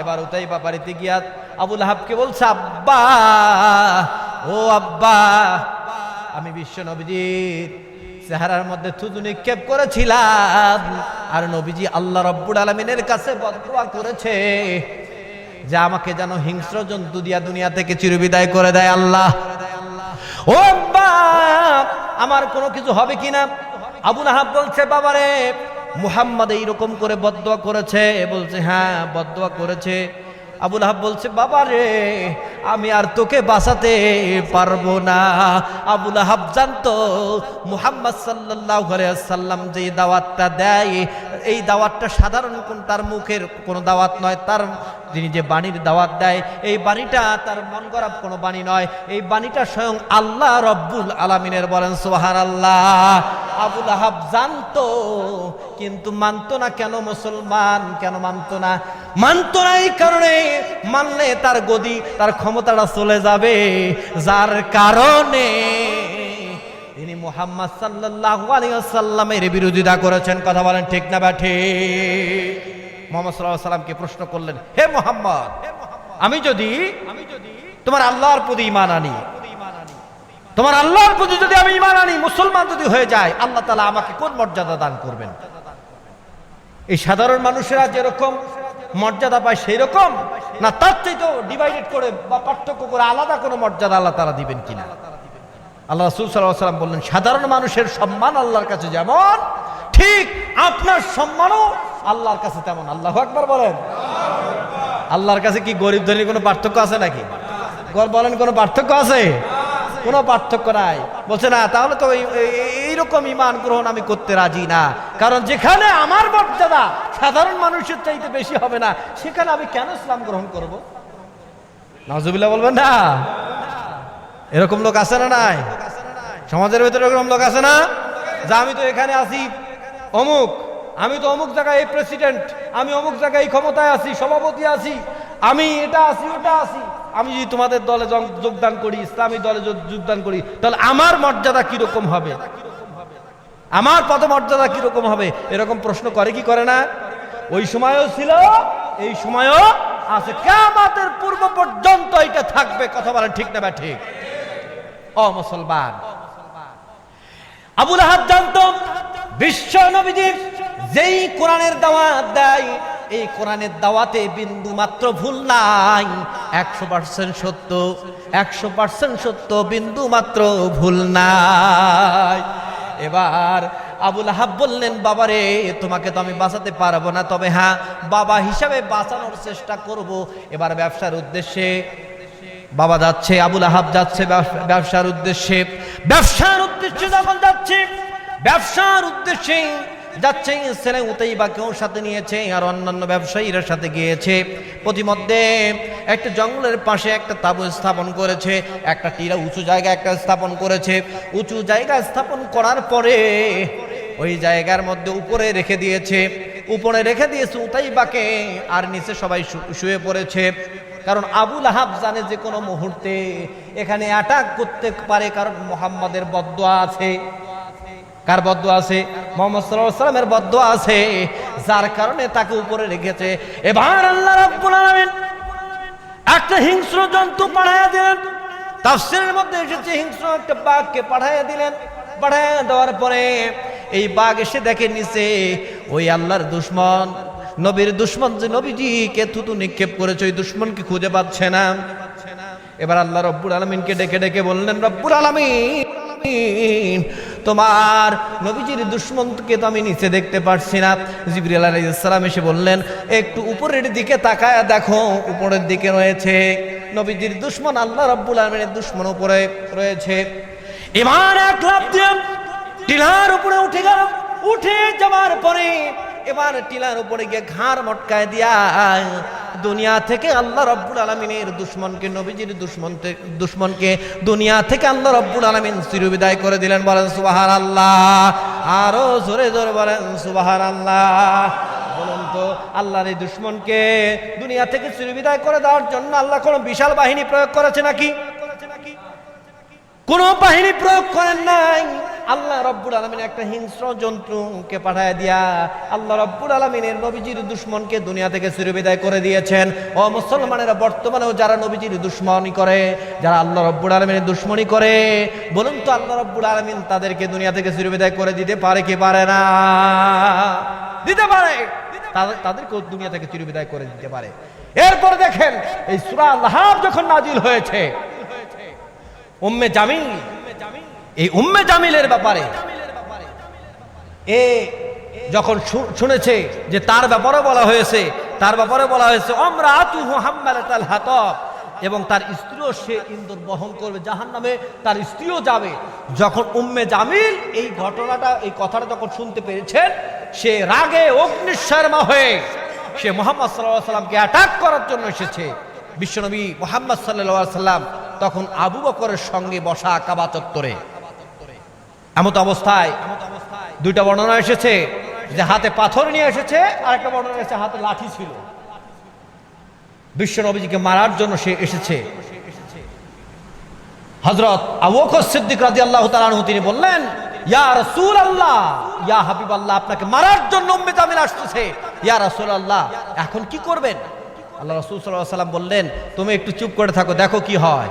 এবার উতাইবা বাড়িতে গিয়া আবুল হাবকে বলছে, আব্বা, ও আব্বা, আমি বিশ্ব নবীজির চেহারার মধ্যে থুতু নিক্ষেপ করেছিলাম আর নবীজি আল্লাহ রব্বুল আলমিনের কাছে বদুয়া করেছে যে আমাকে যেন হিংস্র জন্তু দিয়া দুনিয়া থেকে চিরবিদায় করে দেয় আল্লাহ। ও আমার কোনো কিছু হবে কিনা? আবুল আহাব বলছে, বাবারে মুহাম্মদ এইরকম করে বদয়া করেছে বলছে হ্যাঁ বদয়া করেছে। আবুল হাব বলছে, বাবা রে, আমি আর তোকে বাঁচাতে পারব না। আবুল হাব জানতো, মুহাম্মদ সাল্লাহ সাল্লাম যে দাওয়াতটা দেয় এই দাওয়াতটা সাধারণ কোন তার মুখের কোনো দাওয়াত নয়, তার যিনি যে বাণীর দাওয়াত দেয়, এই বাণীটা তার মন গড়াপ কোনো বাণী নয়, এই বাণীটা স্বয়ং আল্লাহ রব্বুল আলমিনের বলেন সোহার আল্লাহ আবুল আহাব জানতো, কিন্তু মানতো না কেন মুসলমান, কেন মানতো না? মানত না এই কারণে মানলে তার গদি, তার ক্ষমতাটা চলে যাবে, যার কারণে মুহাম্মদ সাল্লাল্লাহু আলাইহি ওয়াসাল্লামের বিরোধিতা করেছেন। কথা বলেন ঠিক না বা ঠিক? মোহাম্মদ আলাইহি সাল্লামকে প্রশ্ন করলেন, হে মোহাম্মদ, আমি যদি আমি যদি তোমার আল্লাহর প্রতি ঈমান আনি, তোমার আল্লাহর প্রতি যদি আমি ইমান আনি, মুসলমান যদি হয়ে যায়, আল্লাহ তালা আমাকে কোন মর্যাদা দান করবেন? এই সাধারণ মানুষেরা যেরকম মর্যাদা পায় সেই রকম না, তার চাইতেও ডিভাইডেড করে বা পার্থক্য করে আলাদা কোনো মর্যাদা আল্লাহ তারা দিবেন কিনা? আল্লাহ রসুল সাল্লাহ সাল্লাম বললেন, সাধারণ মানুষের সম্মান আল্লাহর কাছে যেমন, ঠিক আপনার সম্মানও আল্লাহর কাছে তেমন। আল্লাহ একবার বলেন। আল্লাহর কাছে কি গরিব ধনীর কোনো পার্থক্য আছে নাকি? বলেন, কোনো পার্থক্য আছে? কোনো পার্থক্য নাই। বলছে, না, তাহলে তো এই- এই- এইরকম ইমান গ্রহণ আমি করতে রাজি না। কারণ যেখানে আমার মর্যাদা সাধারণ মানুষের চাইতে বেশি হবে না, সেখানে আমি কেন ইসলাম গ্রহণ করব? নজুবিল্লাহ বলবেন, না। এরকম লোক আছে না নাই? সমাজের ভেতরে এরকম লোক আছে না? যে আমি তো এখানে আছি। অমুক, আমি তো অমুক জায়গায় এই প্রেসিডেন্ট আমি অমুক জায়গায় এই ক্ষমতায় আছি, সভাপতি আছি, আমি এটা আছি, ওটা আছি। আমি যদি তোমাদের দলে যোগদান করি, ইসলামী দলে যোগদান করি, তাহলে আমার মর্যাদা কীরকম হবে? আমার পদমর্যাদা কীরকম হবে? এরকম প্রশ্ন করে কি করে না? ওই সময়ও ছিল, এই সময়ও আছে। কেমাতের পূর্ব পর্যন্ত এটা থাকবে। কথা বলেন ঠিক না বা ঠিক? ও মুসলমান। আবুল আহাব জানত, বিশ্ব নবীজি যেই কোরআনের দাওয়াত দেয়, এই কোরআনের দাওয়াতে বিন্দু মাত্র ভুল নাই। একশো পার্সেন্ট সত্য, একশো পার্সেন্ট সত্য বিন্দু মাত্র ভুল নাই। এবার আবুল আহাব বললেন, বাবারে, তোমাকে তো আমি বাঁচাতে পারব না। তবে হ্যাঁ বাবা হিসাবে বাঁচানোর চেষ্টা করব। এবার ব্যবসার উদ্দেশ্যে বাবা যাচ্ছে, আবুল আহাব যাচ্ছে ব্যবসার উদ্দেশ্যে। ব্যবসার উদ্দেশ্যে যখন যাচ্ছে, ব্যবসার উদ্দেশ্যে যাচ্ছে, ছেলে উতাইবা কেউ সাথে নিয়েছে আর অন্যান্য ব্যবসায়ীরা সাথে গিয়েছে। প্রতিমধ্যে একটা জঙ্গলের পাশে একটা তাবু স্থাপন করেছে, একটা টিরা উঁচু জায়গা একটা স্থাপন করেছে। উঁচু জায়গা স্থাপন করার পরে ওই জায়গার মধ্যে উপরে রেখে দিয়েছে। উপরে রেখে দিয়েছে উতাইবাকে, আর নিচে সবাই শুয়ে পড়েছে। কারণ আবুল আহাব জানে যে কোনো মুহূর্তে এখানে অ্যাটাক করতে পারে, কারণ মোহাম্মদের বদ্ধ আছে। কার বদ্ধ আছে? মোহাম্মদ সাল্লাল্লাহু সাল্লামের বদ্ধ আছে, যার কারণে তাকে উপরে রেখেছে। এবার আল্লাহ রাব্বুল আলামিন একটা হিংস্র জন্তু পাঠাইয়া দিলেন। তাফসিরের মধ্যে এসেছে, হিংস্র একটা বাঘকে পাঠাইয়া দিলেন। পাঠাইয়া দেওয়ার পরে এই বাঘ এসে দেখে নিচে ওই আল্লাহর দুশ্মন। নবীর দুশ্মন যে নবীজিকে থুতু নিক্ষেপ করেছে, ওই দুশ্মনকে খুঁজে পাচ্ছে না? এবার আল্লাহ রব্বুল আলমিনকে ডেকে ডেকে বললেন, রব্বুল আলমিন, তোমার নবীজির দুশ্মনকে তো আমি নিচে দেখতে পারছি না। জিবরিল আলাইসালাম এসে বললেন, একটু উপরের দিকে তাকায় দেখো, উপরের দিকে রয়েছে। নবীজির দুশ্মন, আল্লাহ রব্বুল আলমিনের দুশ্মন উপরে রয়েছে। এবার এক লাভ দিয়ে টিলার উপরে উঠে গেল, উঠে যাওয়ার পরে এবার টিলার উপরে গিয়ে ঘাড় মটকায় দিয়া দুনিয়া থেকে আল্লাহ রব্বুল আলমিনের দুশ্মনকে, নবীজির দুশ্মন দুশ্মনকে দুনিয়া থেকে আল্লাহ রব্বুল আলমিন চিরবিদায় করে দিলেন। বলেন সুবাহার আল্লাহ আরও জোরে জোরে বলেন সুবাহার আল্লাহ বলুন তো, আল্লাহর এই দুশ্মনকে দুনিয়া থেকে চিরবিদায় করে দেওয়ার জন্য আল্লাহ কোনো বিশাল বাহিনী প্রয়োগ করেছে নাকি? কোন বাহিনী প্রয়োগ করেন নাই। আল্লাহ রব্বুল আলমিন একটা হিংস্র জন্তুকে পাঠায় দিয়া আল্লাহ রব্বুল আলমিনের নবীজির দুশ্মনকে দুনিয়া থেকে চিরবিদায় করে দিয়েছেন। ও মুসলমানেরা বর্তমানেও যারা নবীজির দুশ্মনী করে, যারা আল্লাহ রব্বুল আলমিনের দুশ্মনী করে, বলুন তো আল্লাহ রব্বুল আলমিন তাদেরকে দুনিয়া থেকে চিরবিদায় করে দিতে পারে কি পারে না? দিতে পারে। তাদের- তাদেরকেও দুনিয়া থেকে চিরবিদায় করে দিতে পারে। এরপর দেখেন, এই সুরা যখন নাজিল হয়েছে, উম্মে জামিল এই উম্মে জামিলের ব্যাপারে। এ যখন শুনেছে যে তার ব্যাপারে বলা হয়েছে, তার ব্যাপারে বলা হয়েছে আতুহু হাম্মালাতাল হাতাব। এবং তার স্ত্রীও সে ইন্দুর বহন করবে জাহান নামে তার স্ত্রীও যাবে। যখন উম্মে জামিল এই ঘটনাটা, এই কথাটা যখন শুনতে পেরেছেন, সে রাগে অগ্নিশর্মা হয়ে সে মোহাম্মদ সাল্লাহ সাল্লামকে অ্যাটাক করার জন্য এসেছে। বিশ্বনবী মোহাম্মদ সাল্লাহ সাল্লাম তখন আবু বকরের সঙ্গে বসা কাবা চত্বরে। এমত অবস্থায় দুইটা বর্ণনা এসেছে যে হাতে পাথর নিয়ে এসেছে আর একটা বর্ণনা এসেছে হাতে লাঠি ছিল। বিশ্ব নবীজিকে মারার জন্য সে এসেছে। হজরত আবুকর সিদ্দিক রাজি আল্লাহ তালানহু তিনি বললেন, ইয়া রসুল আল্লাহ ইয়া হাবিব আল্লাহ আপনাকে মারার জন্য জামিল আসতেছে। ইয়া রসুল আল্লাহ এখন কি করবেন? আল্লাহ রসুল সাল্লাহ সাল্লাম বললেন, তুমি একটু চুপ করে থাকো, দেখো কি হয়।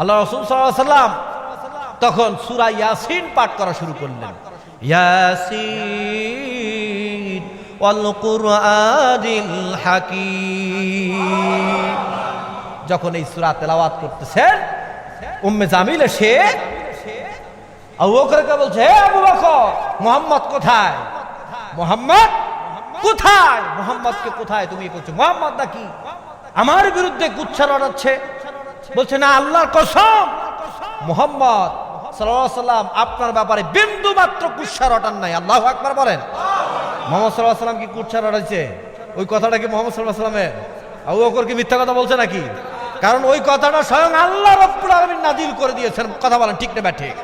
আল্লাহ রসুল সাল্লাহ সাল্লাম তখন সুরা ইয়াসিন পাঠ করা শুরু করলেন। ইয়াসিন, ওয়াল কুরআনিল হাকিম। যখন এই সুরা তেলাওয়াত করতেছেন, উম্মে জামিল এসে আবু বকরকে বলছে হে আবু বকর, মোহাম্মদ কোথায়? মোহাম্মদ? কোথায়? মোহাম্মদকে কোথায়? তুমি করছ মোহাম্মদ নাকি? আমার বিরুদ্ধে গুচ্ছা লড়াচ্ছে। বলছে, না, আল্লাহর কসম। মোহাম্মদ। সাল্লাম, আপনার ব্যাপারে বিন্দু মাত্র কুৎসা রটান নাই। আল্লাহ আকবার বলেন। মোহাম্মদ সাল্লাহ সাল্লাম কি কুৎসা রটাইছে ওই কথাটা কি মোহাম্মদ সাল্লাহ সাল্লামের? আবু বকর কি মিথ্যা কথা বলছে নাকি? কারণ ওই কথাটা স্বয়ং আল্লাহ রব্বুল আলামিন নাজিল করে দিয়েছেন। কথা বলেন, ঠিক না ঠিক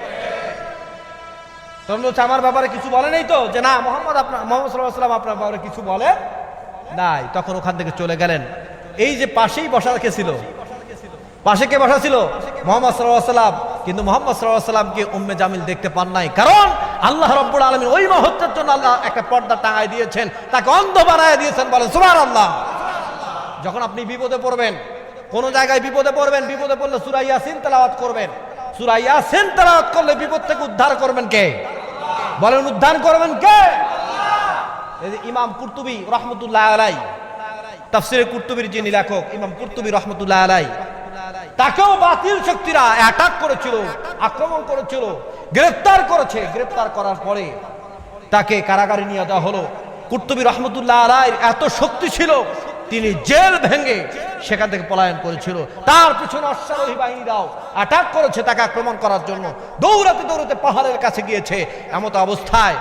তখন বলছে, আমার ব্যাপারে কিছু বলে নাই তো? যে না, মোহাম্মদ আপনার, মোহাম্মদ সাল্লাহ সাল্লাম আপনার ব্যাপারে কিছু বলে নাই। তখন ওখান থেকে চলে গেলেন। এই যে পাশেই বসা রেখেছিল পাশে কে বসা ছিল? মোহাম্মদ সাল্লাহ সাল্লাম। কিন্তু মোহাম্মদ সাল্লাহ সাল্লামকে উম্মে জামিল দেখতে পান নাই। কারণ আল্লাহ রব্বুল আলমিন ওই মুহূর্তের জন্য আল্লাহ একটা পর্দা টাঙায় দিয়েছেন, তাকে অন্ধ বানায় দিয়েছেন বলেন সুবার আল্লাহ যখন আপনি বিপদে পড়বেন, কোন জায়গায় বিপদে পড়বেন, বিপদে পড়লে সুরা ইয়াসিন তেলাওয়াত করবেন। সুরা ইয়াসিন তেলাওয়াত করলে বিপদ থেকে উদ্ধার করবেন কে? বলেন, উদ্ধার করবেন কে? ইমাম কুর্তুবি রহমতুল্লাহ আলাই তাফসিরে কুর্তুবির যিনি লেখক, ইমাম কুর্তুবি রহমতুল্লাহ আলাই তাকেও বাতিল শক্তিরা অ্যাটাক করেছিল, আক্রমণ করেছিল গ্রেফতার করেছে। গ্রেফতার করার পরে তাকে কারাগারে নিয়ে যাওয়া হলো। কুর্তুবি রহমতুল্লাহ আলাইর এত শক্তি ছিল, তিনি জেল ভেঙে সেখান থেকে পলায়ন করেছিল। তার পিছনে অশ্বারোহী বাহিনীরাও অ্যাটাক করেছে তাকে আক্রমণ করার জন্য। দৌড়াতে দৌড়াতে পাহাড়ের কাছে গিয়েছে, এমত অবস্থায়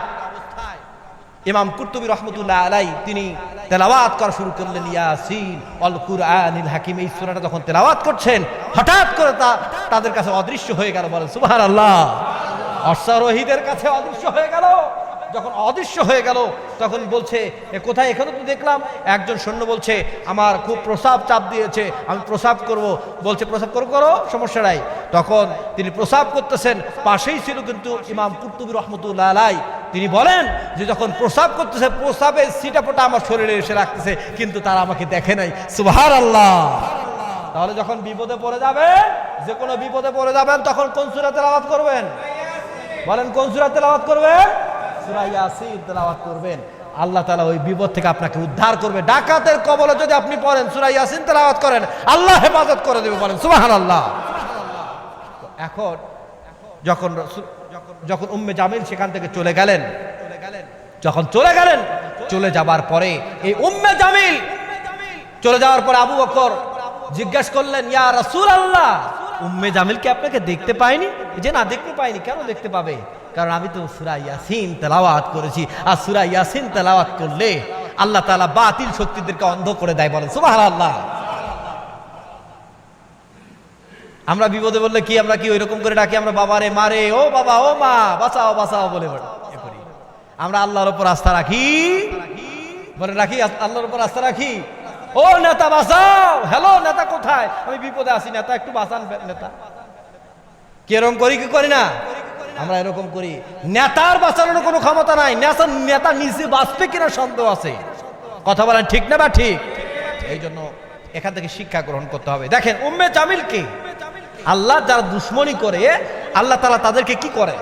ইমাম কুর্তুবী রহমতুল্লাহ আলাই তিনি তেলাওয়াত করা শুরু করলেন, ইয়াসিন অল কুরআনিল হাকিম এই সূরাটা যখন তেলাওয়াত করছেন, হঠাৎ করে তা, তাদের কাছে অদৃশ্য হয়ে গেল, বলেন, সুবহানাল্লাহ। অশ্বারোহীদের কাছে অদৃশ্য হয়ে গেল। যখন অদৃশ্য হয়ে গেল, তখন বলছে, এ কোথায়? এখানে তো দেখলাম, একজন সৈন্য বলছে, আমার খুব প্রসাব চাপ দিয়েছে, আমি প্রসাব করব। বলছে, প্রসাব করো করো, সমস্যা নাই। তখন তিনি প্রসাব করতেছেন, পাশেই ছিল কিন্তু ইমাম কুর্তুবী রহমতুল্লাহ আলাই তিনি বলেন যে যখন প্রসাব করতেছে, প্রসাবের সিটাপোটা আমার শরীরে এসে রাখতেছে, কিন্তু তারা আমাকে দেখে নাই। সুবাহার আল্লাহ তাহলে যখন বিপদে পড়ে যাবে, যে কোনো বিপদে পড়ে যাবেন, তখন কোন সুরা তেলাওয়াত করবেন? বলেন, কোন সুরা তেলাওয়াত করবেন সূরা ইয়াসিন করবেন। আল্লাহ তাআলা ওই বিপদ থেকে আপনাকে উদ্ধার করবে। ডাকাতের কবলে যদি আপনি পড়েন, সূরা ইয়াসিন তেলাওয়াত করেন, আল্লাহ হেফাজত করে দেবে বলেন, সুবহানাল্লাহ। এখন যখন যখন উম্মে জামিল সেখান থেকে চলে গেলেন, যখন চলে গেলেন, চলে যাবার পরে এই উম্মে জামিল চলে যাওয়ার পরে আবু বকর জিজ্ঞাসা করলেন, ইয়া রাসূল আল্লাহ উম্মে জামিলকে আপনাকে দেখতে পাইনি যে না, দেখতে পাইনি। কেন দেখতে পাবে? কারণ আমি তো সুরা ইয়াসিন তেলাওয়াত করেছি। আর সুরা ইয়াসিন তেলাওয়াত করলে আল্লাহ তাআলা বাতিল শক্তিদেরকে অন্ধ করে দেয় বলেন, সুবহানাল্লাহ। আমরা বিপদে বললে কি আমরা কি ওইরকম করে ডাকি? আমরা বাবারে মারে, ও বাবা, ও মা, বাঁচাও বাঁচাও বলে করি। আমরা আল্লাহর উপর আস্থা রাখি। বলে রাখি আল্লাহর উপর আস্থা রাখি। ও নেতা, বাঁচাও। হ্যালো, নেতা কোথায়? আমি বিপদে আছি, নেতা, একটু বাঁচান নেতা। কেরম করি, কি করি না? আমরা এরকম করি। নেতার বাঁচানোর কোনো ক্ষমতা নাই। নেতা নেতা নিজে বাঁচবে কিনা সন্দেহ আছে। কথা বলেন ঠিক না বা ঠিক? এই জন্য এখান থেকে শিক্ষা গ্রহণ করতে হবে। দেখেন, উম্মে জামিলকে আল্লাহ যারা দুশ্মনী করে, আল্লাহ তালা তাদেরকে কি করে?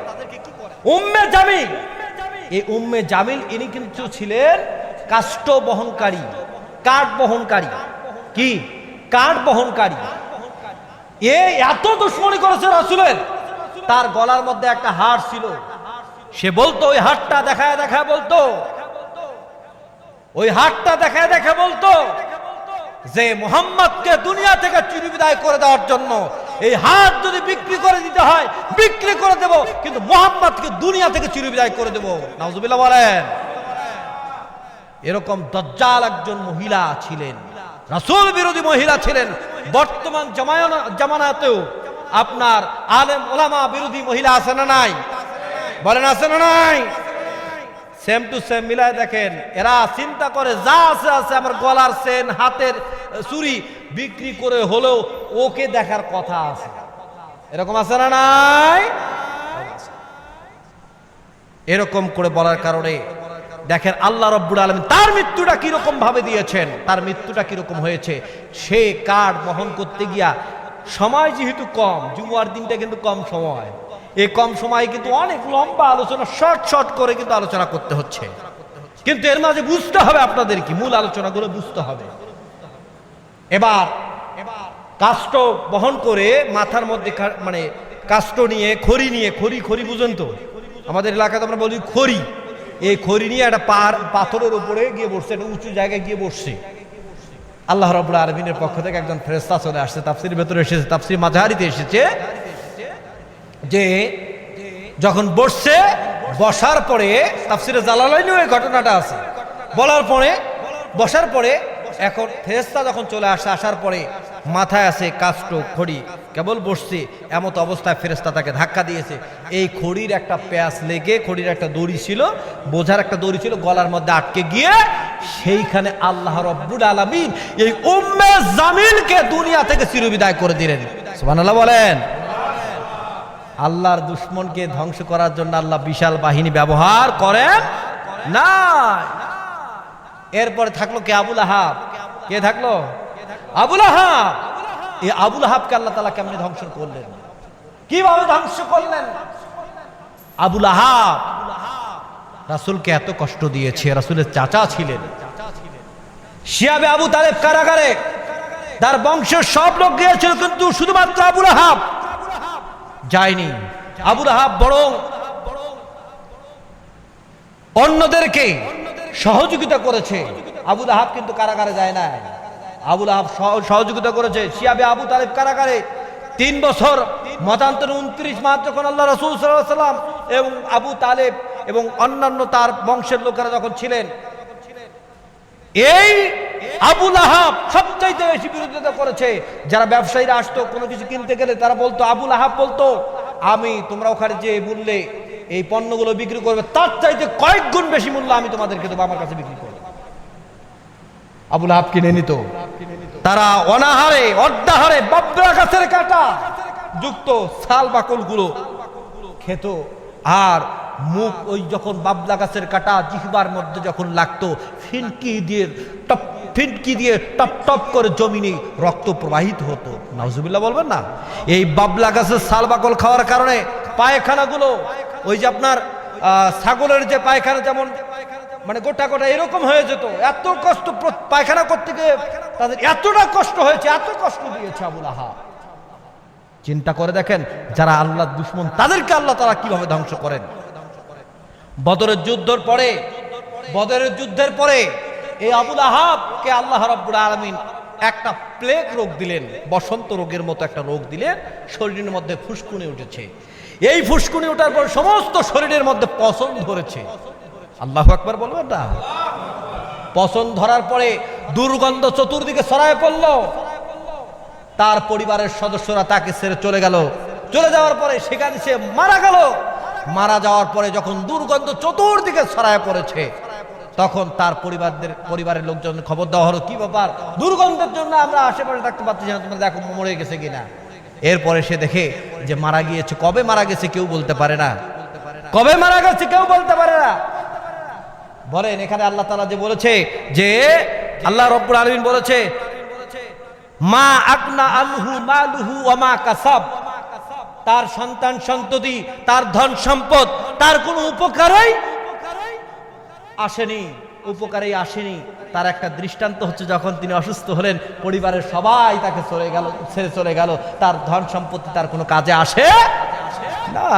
উম্মে জামিল। এই উম্মে জামিল, ইনি কিন্তু ছিলেন কাষ্ঠ বহনকারী, কাঠ বহনকারী। কি? কাঠ বহনকারী। এ এত দুশ্মনী করেছে রাসুলের। তার গলার মধ্যে একটা হার ছিল। সে বলতো, ওই হাড়টা দেখায় দেখায় বলতো। ওই হাড়টা দেখায় দেখে বলতো। যে মোহাম্মদকে দুনিয়া থেকে চিরবিদায় করে দেওয়ার জন্য এই হাত যদি বিক্রি করে দিতে হয়, বিক্রি করে দেব, কিন্তু মোহাম্মদকে দুনিয়া থেকে চিরবিদায় করে দেব। নাউজুবিল্লাহ বলেন। এরকম দজ্জাল একজন মহিলা ছিলেন, রাসূল বিরোধী মহিলা ছিলেন। বর্তমান জামানাতেও আপনার আলেম ওলামা বিরোধী মহিলা আছে না নাই? বলেন আছে না নাই? সেম টু সেম মিলায় দেখেন, এরা চিন্তা করে, যা আছে আছে, আমার গলার সেন হাতের চুরি বিক্রি করে হলেও ওকে দেখার কথা আছে। এরকম আছে না নাই? এরকম করে বলার কারণে দেখেন আল্লাহ রব্বুল আলম তার মৃত্যুটা কীরকম ভাবে দিয়েছেন, তার মৃত্যুটা কীরকম হয়েছে, সে কার্ড বহন করতে গিয়া সময় যেহেতু কম জুমার দিনটা কিন্তু কম সময়। এই কম সময়ে কিন্তু অনেক লম্বা আলোচনা, শর্ট শর্ট করে কিন্তু আলোচনা করতে হচ্ছে। কিন্তু এর মাঝে বুঝতে হবে আপনাদের কি? মূল আলোচনাগুলো বুঝতে হবে। এবার এবার কাষ্ট বহন করে মাথার মধ্যে মানে কাষ্ট নিয়ে, খড়ি নিয়ে, খড়ি খড়ি বুঝেন তো? আমাদের এলাকাতে আমরা বলি খড়ি। এই খড়ি নিয়ে একটা পাহাড় পাথরের উপরে গিয়ে বসছে, একটা উঁচু জায়গায় গিয়ে বসছে। আল্লাহ রবুল্লা আরবিনের পক্ষ থেকে একজন ফেরেস্তা চলে আসছে তাফসির ভেতরে এসেছে, তাফসির মাঝারিতে এসেছে। যে যখন বসছে, বসার পরে, তাফসিরে জালালাইনেও এই ঘটনাটা আছে। বলার পরে, বসার পরে এখন ফেরেস্তা যখন চলে আসে, আসার পরে মাথায় আছে কাষ্ট খড়ি। কেবল বসছে, এমত অবস্থায় ফেরেস্তা তাকে ধাক্কা দিয়েছে। এই খড়ির একটা প্যাঁচ লেগে, খড়ির একটা দড়ি ছিল, বোঝার একটা দড়ি ছিল, গলার মধ্যে আটকে গিয়ে সেইখানে আল্লাহ রব্বুল আলমিন এই উম্মে জামিলকে দুনিয়া থেকে চিরবিদায় করে দিলেন। সুবহানাল্লাহ বলেন। আল্লাহর দুশ্মনকে ধ্বংস করার জন্য আল্লাহ বিশাল বাহিনী ব্যবহার করেন না এরপরে থাকল কে আবুল আহাব? কে থাকল? আবুল আহাব। এই আবুল আহাবকে আল্লাহ তালা কেমনি ধ্বংস করলেন? কীভাবে ধ্বংস করলেন? আবুল আহাব। রাসুলকে এত কষ্ট দিয়েছে, রাসুলের চাচা ছিলেন। শিয়াবে আবু তালেব কারাগারে। তার বংশের সব লোক গিয়েছিল, কিন্তু শুধুমাত্র আবুল আহাব যায়নি। আবুল আহাব অন্যদেরকে সহযোগিতা করেছে। আবুল আহাব কিন্তু কারাগারে যায় না আবুল আহাব সহ- সহযোগিতা করেছে। শিয়াবে আবু তালেব কারাগারে তিন বছর, মতান্তর উনত্রিশ মাস যখন আল্লাহ রসুল সাল্লাম এবং আবু তালেব এবং অন্যান্য তার বংশের লোকেরা যখন ছিলেন, এই আবুল আহাব সবচাইতে বেশি বিরোধিতা করেছে। যারা ব্যবসায়ীরা আসতো, কোনো কিছু কিনতে গেলে তারা বলতো, আবুল আহাব বলতো, আমি তোমরা ওখানে যে মূল্যে এই পণ্যগুলো বিক্রি করবে, তার চাইতে কয়েক গুণ বেশি মূল্য আমি তোমাদেরকে দেবো, আমার কাছে বিক্রি করব। আবুল আহাব কিনে নিত। তারা অনাহারে, অর্ধাহারে, বাবরা গাছের কাটা যুক্ত শাল বাকলগুলো খেত। আর মুখ ওই যখন বাবলা গাছের কাটা জিহবার মধ্যে যখন লাগতো, ফিনকি দিয়ে, টপ, ফিনকি দিয়ে টপ টপ করে জমিনে রক্ত প্রবাহিত হতো। নাউজুবিল্লাহ বলবেন না? এই বাবলা গাছের শাল বাকল খাওয়ার কারণে পায়খানাগুলো ওই যে আপনার ছাগলের যে পায়খানা যেমন মানে গোটা গোটা এরকম হয়ে যেত, এত কষ্ট পায়খানা করতে গিয়ে তাদের এতটা কষ্ট হয়েছে, এত কষ্ট দিয়েছে আবুল আহাব। চিন্তা করে দেখেন, যারা আল্লাহ দুশ্মন, তাদেরকে আল্লাহ তারা কীভাবে ধ্বংস করেন? বদরের যুদ্ধের পরে, বদরের যুদ্ধের পরে, এই আবুল আহাবকে আল্লাহ রাব্বুল আলামিন একটা প্লেগ রোগ দিলেন, বসন্ত রোগের মতো একটা রোগ দিলেন, শরীরের মধ্যে ফুসকুনে উঠেছে। এই ফুসকুনি ওঠার পর সমস্ত শরীরের মধ্যে পছন ধরেছে। আল্লাহ একবার বলবেন না পছন ধরার পরে দুর্গন্ধ চতুর্দিকে ছড়ায় পড়ল। তার পরিবারের সদস্যরা তাকে ছেড়ে চলে গেল। চলে যাওয়ার পরে সেখানে সে মারা গেল। মারা যাওয়ার পরে যখন দুর্গন্ধ চতুর্দিকে ছড়ায় পড়েছে, তখন তার পরিবারদের, পরিবারের লোকজন খবর দেওয়া হলো, কি ব্যাপার? দুর্গন্ধের জন্য আমরা আশেপাশে থাকতে পারতেছি না, তোমরা দেখো মরে গেছে কিনা? এরপরে সে দেখে যে মারা গিয়েছে। কবে মারা গেছে কেউ বলতে পারে না। কবে মারা গেছে কেউ বলতে পারে না। বলেন, এখানে আল্লাহ তালা যে বলেছে যে, আল্লাহ রব্বুল আলমিন বলেছে, মা আকনা আলহু মালুহু ওমা কাসাব। তার সন্তান সন্ততি, তার ধন সম্পদ, তার কোনো উপকারই আসেনি। উপকারেই আসেনি। তার একটা দৃষ্টান্ত হচ্ছে যখন তিনি অসুস্থ হলেন, পরিবারের সবাই তাকে চলে গেল, ছেড়ে চলে গেল। তার ধন সম্পত্তি তার কোনো কাজে আসে না